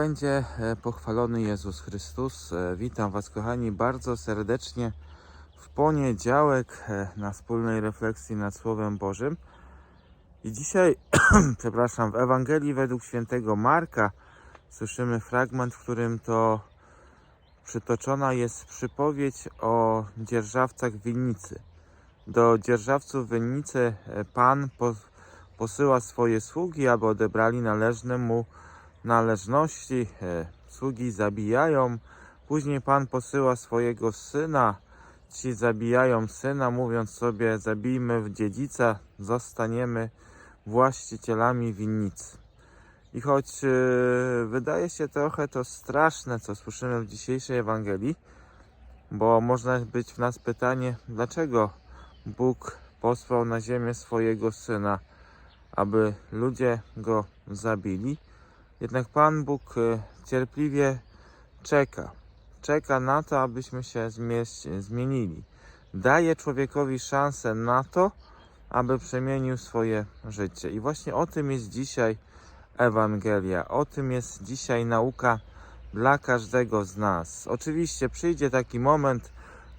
będzie e, pochwalony Jezus Chrystus. E, Witam Was, kochani, bardzo serdecznie w poniedziałek e, na wspólnej refleksji nad Słowem Bożym. I dzisiaj, przepraszam, w Ewangelii według świętego Marka słyszymy fragment, w którym to przytoczona jest przypowiedź o dzierżawcach winnicy. Do dzierżawców winnicy Pan po, posyła swoje sługi, aby odebrali należne mu należności. E, Sługi zabijają. Później Pan posyła swojego syna. Ci zabijają syna, mówiąc sobie: Zabijmy w dziedzica, zostaniemy właścicielami winnicy. I choć e, wydaje się trochę to straszne, co słyszymy w dzisiejszej Ewangelii, bo można być w nas pytanie, dlaczego Bóg posłał na ziemię swojego syna, aby ludzie go zabili. Jednak Pan Bóg e, cierpliwie czeka. Czeka na to, abyśmy się zmienili. Daje człowiekowi szansę na to, aby przemienił swoje życie. I właśnie o tym jest dzisiaj Ewangelia. O tym jest dzisiaj nauka dla każdego z nas. Oczywiście przyjdzie taki moment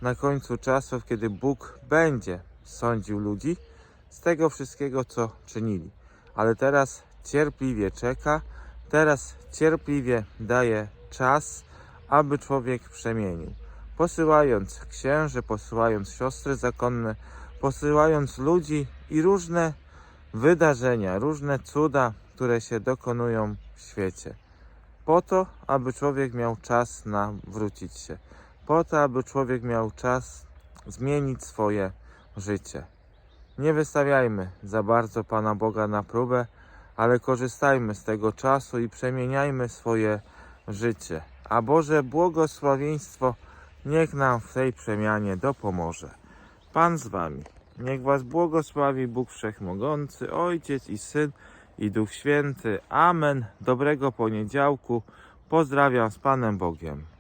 na końcu czasów, kiedy Bóg będzie sądził ludzi z tego wszystkiego, co czynili. Ale teraz cierpliwie czeka, teraz cierpliwie daje czas, aby człowiek przemienił. Posyłając księży, posyłając siostry zakonne, posyłając ludzi i różne wydarzenia, różne cuda, które się dokonują w świecie. Po to, aby człowiek miał czas nawrócić się. Po to, aby człowiek miał czas zmienić swoje życie. Nie wystawiajmy za bardzo Pana Boga na próbę, ale korzystajmy z tego czasu i przemieniajmy swoje życie. A Boże błogosławieństwo niech nam w tej przemianie dopomoże. Pan z Wami. Niech Was błogosławi Bóg Wszechmogący, Ojciec i Syn i Duch Święty. Amen. Dobrego poniedziałku. Pozdrawiam z Panem Bogiem.